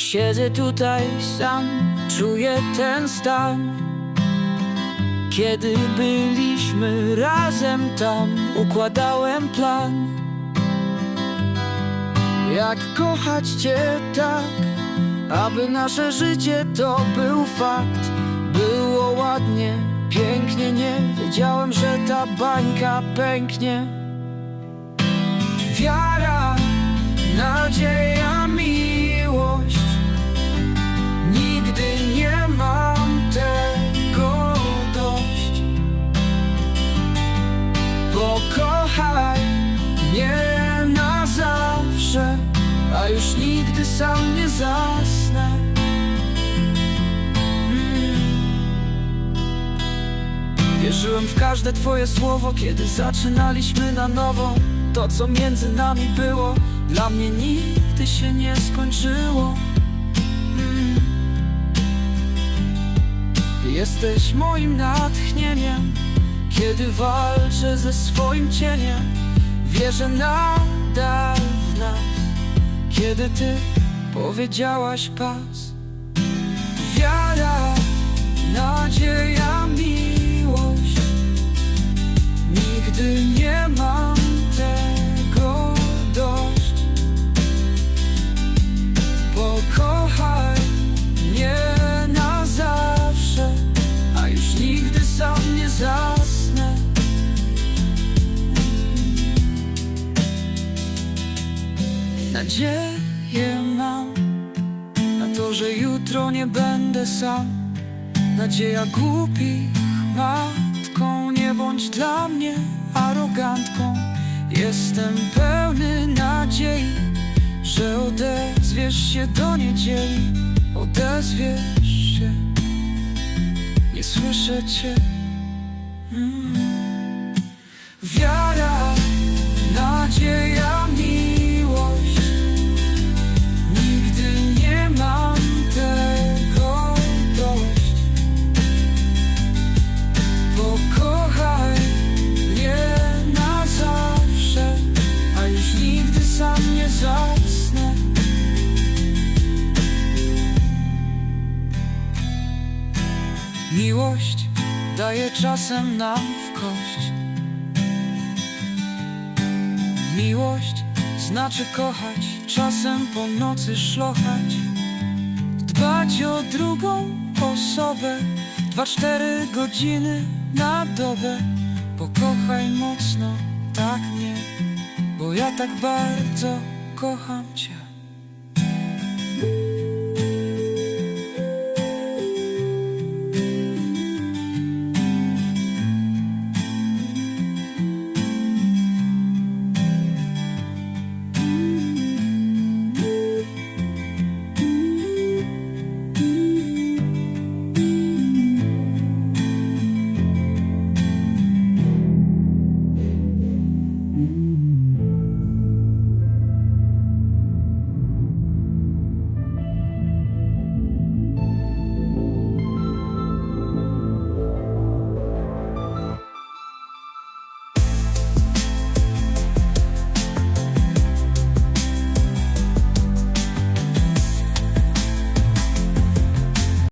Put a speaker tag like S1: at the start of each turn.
S1: Siedzę tutaj sam, czuję ten stan. Kiedy byliśmy razem tam, układałem plan. Jak kochać Cię tak, aby nasze życie to był fakt? Było ładnie, pięknie, nie wiedziałem, że ta bańka pęknie już nigdy sam nie zasnę Mm. Wierzyłem w każde twoje słowo, kiedy zaczynaliśmy na nowo To, co między nami było, dla mnie nigdy się nie skończyło Mm. Jesteś moim natchnieniem, kiedy walczę ze swoim cieniem Wierzę nas, kiedy ty powiedziałaś pas? Wiara, Nadzieję mam na to, że jutro nie będę sam. Nadzieja głupich matką Nie bądź dla mnie arogantką. Jestem pełny nadziei Że odezwiesz się do niedzieli. Odezwiesz się. Nie słyszę cię sam nie zasnę Miłość daje czasem nam w kość. Miłość znaczy kochać, czasem po nocy szlochać. Dbać o drugą osobę Dwa, cztery godziny na dobę. Pokochaj mocno, tak mnie Bo ja tak bardzo kocham Cię